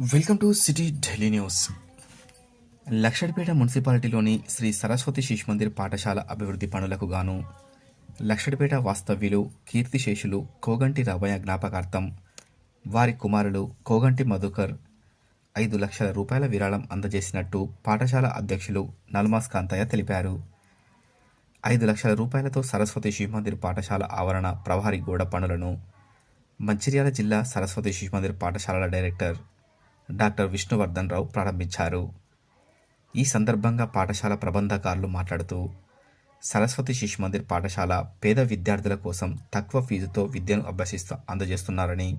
Welcome to city Delhi news. Luxettipet మున్సిపాలిటీలోని Shri Saraswati Shishu Mandir పాఠశాల అభివృద్ధి పనులకు గాను లక్షడిపేట వాస్తవ్యులు కీర్తిశేషులు కోగంటి రవయ్య జ్ఞాపకార్థం వారి కుమారులు కోగంటి మధుకర్ ఐదు లక్షల రూపాయల విరాళం అందజేసినట్టు పాఠశాల అధ్యక్షులు నల్మాస్ కాంతయ్య తెలిపారు. ఐదు లక్షల రూపాయలతో సరస్వతి శిశు మందిర్ పాఠశాల ఆవరణ ప్రహరీ గోడ పనులను మంచిర్యాల జిల్లా సరస్వతి శిశు మందిర్ పాఠశాలల డైరెక్టర్ డాక్టర్ విష్ణువర్ధన్ రావు ప్రారంభించారు. ఈ సందర్భంగా పాఠశాల ప్రబంధకారులు మాట్లాడుతూ సరస్వతి శిశు మందిర్ పాఠశాల పేద విద్యార్థుల కోసం తక్కువ ఫీజుతో విద్యను అభ్యసిస్తూ అందజేస్తున్నారని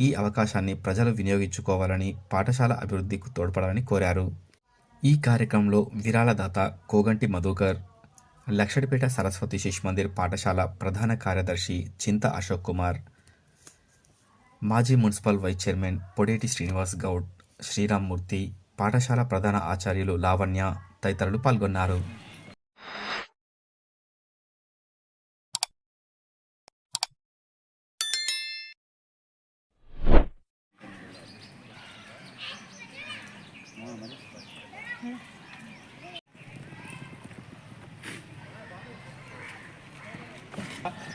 ఈ అవకాశాన్ని ప్రజలు వినియోగించుకోవాలని పాఠశాల అభివృద్ధికి తోడ్పడాలని కోరారు. ఈ కార్యక్రమంలో విరాళదాత కోగంటి మధుకర్ లక్షడిపేట సరస్వతి శిశు మందిర్ పాఠశాల ప్రధాన కార్యదర్శి చింత అశోక్ కుమార్ మాజీ municipal vice chairman Podeti Srinivas Goud Sriramamurthy పాఠశాల ప్రధాన ఆచార్యులు లావణ్య తదితరులు పాల్గొన్నారు.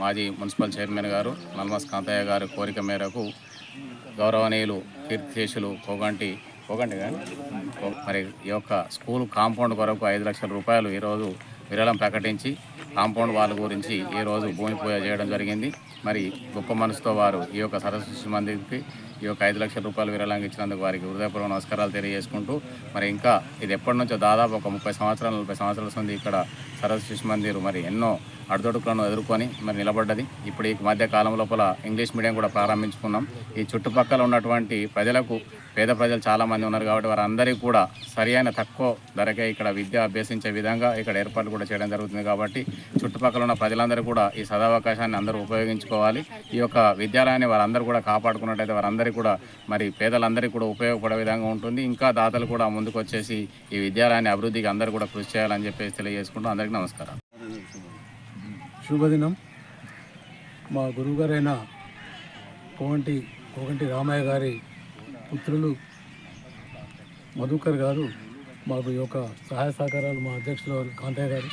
మాజీ మున్సిపల్ చైర్మన్ గారు నల్మస్ కాంతయ్య గారి కోరిక మేరకు గౌరవనీయులు కీర్తిశేషులు పోగంటి పోగంటి మరి ఈ యొక్క స్కూల్ కాంపౌండ్ కొరకు ఐదు లక్షల రూపాయలు ఈరోజు విరాళం ప్రకటించి కాంపౌండ్ వాళ్ళ గురించి ఈ రోజు భూమి పూజ చేయడం జరిగింది. మరి గొప్ప మనసుతో వారు ఈ యొక్క సరస్వతి మందికి మందిర్కి ఈ యొక్క ఐదు లక్షల రూపాయలు విరాళంగా ఇచ్చినందుకు వారికి హృదయపూర్వక నమస్కారాలు తెలియజేసుకుంటూ మరి ఇంకా ఇది ఎప్పటి నుంచో దాదాపు ఒక ముప్పై సంవత్సరాలు నలభై సంవత్సరాల నుండి ఇక్కడ సరస్వతి మందిర్ మరి ఎన్నో అడుదొడుకులను ఎదుర్కొని మరి నిలబడ్డది. ఇప్పుడు ఈ మధ్య కాలం లోపల ఇంగ్లీష్ మీడియం కూడా ప్రారంభించుకున్నాం. ఈ చుట్టుపక్కల ఉన్నటువంటి ప్రజలకు పేద ప్రజలు చాలామంది ఉన్నారు కాబట్టి వారందరికీ కూడా సరి తక్కువ ధరకే ఇక్కడ విద్య అభ్యసించే విధంగా ఇక్కడ ఏర్పాట్లు కూడా చేయడం జరుగుతుంది కాబట్టి చుట్టుపక్కల ఉన్న ప్రజలందరూ కూడా ఈ సదావకాశాన్ని అందరూ ఉపయోగించుకోవాలి. ఈ యొక్క విద్యాలయాన్ని వారందరూ కూడా కాపాడుకున్నట్టయితే వారందరికీ కూడా మరి పేదలందరికీ కూడా ఉపయోగపడే విధంగా ఉంటుంది. ఇంకా దాతలు కూడా ముందుకు వచ్చేసి ఈ విద్యాలయాన్ని అభివృద్ధికి అందరూ కూడా కృషి చేయాలని చెప్పేసి తెలియజేసుకుంటూ అందరికీ నమస్కారం. శుభదినం. మా గురువుగారైన కోవంటి కోగంటి రామయ్య గారి పుత్రులు మధుకర్ గారు మాకు ఈ యొక్క సహాయ సహకారాలు మా అధ్యక్షులు గారు కాంతయ్య గారు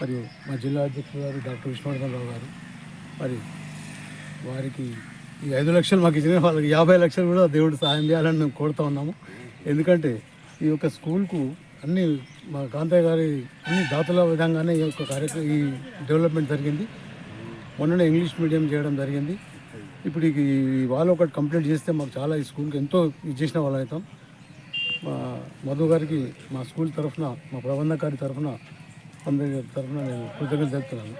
మరియు మా జిల్లా అధ్యక్షులు గారు డాక్టర్ విష్ణువర్ధన్ రావు గారు. మరి వారికి ఈ ఐదు లక్షలు మాకు ఇచ్చిన వాళ్ళకి యాభై లక్షలు కూడా దేవుడు సహాయం చేయాలని మేము కోరుతా ఉన్నాము. ఎందుకంటే ఈ యొక్క స్కూల్కు అన్ని మా కాంతయ్య గారి అన్ని దాతల విధంగానే ఈ యొక్క కార్యక్రమం ఈ డెవలప్మెంట్ జరిగింది. మొన్ననే ఇంగ్లీష్ మీడియం చేయడం జరిగింది. ఇప్పుడు ఈ వాళ్ళు ఒకటి కంప్లీట్ చేస్తే మాకు చాలా ఈ స్కూల్కి ఎంతో ఇది చేసిన వాళ్ళు అవుతాం మా మధు గారికి మా స్కూల్ తరఫున మా ప్రబంధకారి తరఫున అందరి తరఫున నేను కృతజ్ఞత తెలుపుతున్నాను.